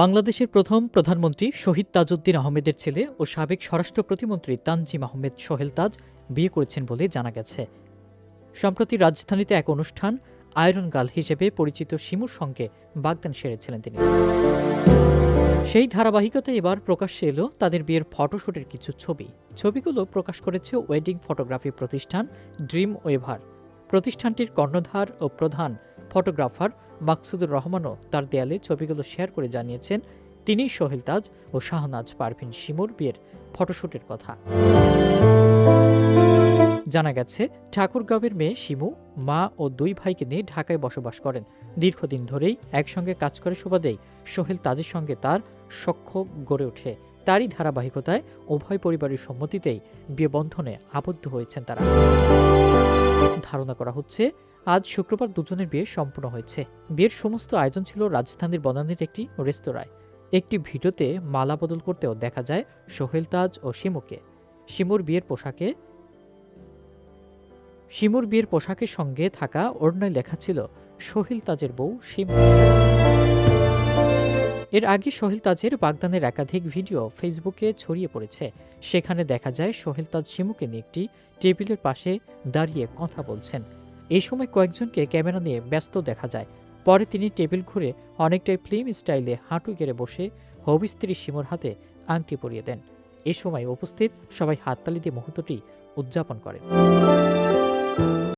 বাংলাদেশের প্রথম প্রধানমন্ত্রী শহীদ তাজউদ্দিন আহমেদের ছেলে ও সাবেক স্বরাষ্ট্র প্রতিমন্ত্রী তানজিম আহমেদ সোহেল তাজ বিয়ে করেছেন বলে জানা গেছে। সম্প্রতি রাজধানীতে এক অনুষ্ঠান আয়রন গার্ল হিসেবে পরিচিত শিমুর সঙ্গে বাগদান সেরেছিলেন তিনি। সেই ধারাবাহিকতায় এবার প্রকাশ্যে এলো তাদের বিয়ের ফটোশুটের কিছু ছবি। ছবিগুলো প্রকাশ করেছে ওয়েডিং ফটোগ্রাফি প্রতিষ্ঠান ড্রিম ওয়েভার। প্রতিষ্ঠানটির কর্ণধার ও প্রধান ফটোগ্রাফার মাকসুদুর রহমানও তার দেয়ালে ছবিগুলো শেয়ার করে জানিয়েছেন তিনিই সোহেল তাজ ও শাহনাজ পারভিন শিমুর বিয়ের ফটোশুটের কথা। জানা গেছে, ঠাকুরগাঁওয়ের মেয়ে শিমু, মা ও দুই ভাইকে নিয়ে ঢাকায় বসবাস করেন। দীর্ঘদিন ধরেই একসঙ্গে কাজ করে সুবাদেই সোহেল তাজের সঙ্গে তার সখ্য গড়ে ওঠে। তারই ধারাবাহিকতায় উভয় পরিবারের সম্মতিতেই বিয়ে বন্ধনে আবদ্ধ হয়েছেন তারা। ধারণা করা হচ্ছে আজ শুক্রবার দুজনের বিয়ে সম্পূর্ণ হয়েছে। বিয়ের সমস্ত আয়োজন ছিল রাজধানীর বনানীর একটি রেস্তোরাঁয়। একটি ভিডিওতে মালা বদল করতেও দেখা যায় সোহেল তাজ ও শিমুকে। শিমুর বিয়ের পোশাকে শিমুর বিয়ের পোশাকের সঙ্গে থাকা ওড়নায় লেখা ছিল, সোহেল তাজের বউ শিমু। এর আগে সোহেল তাজের বাগদানের একাধিক ভিডিও ফেসবুকে ছড়িয়ে পড়েছে। সেখানে দেখা যায় সোহেল তাজ শিমুকে নিয়ে একটি টেবিলের পাশে দাঁড়িয়ে কথা বলছেন। এই সময় কয়েকজনকে ক্যামেরা নিয়ে ব্যস্ত দেখা যায়। পরে তিনি টেবিল ঘুরে অনেকটাই ফিল্ম স্টাইলে হাঁটু গেড়ে বসে হবিস্ত্রী শিমুর হাতে আংটি পরিয়ে দেন। এ সময় উপস্থিত সবাই হাততালি দিয়ে মুহূর্তটি উদযাপন করেন।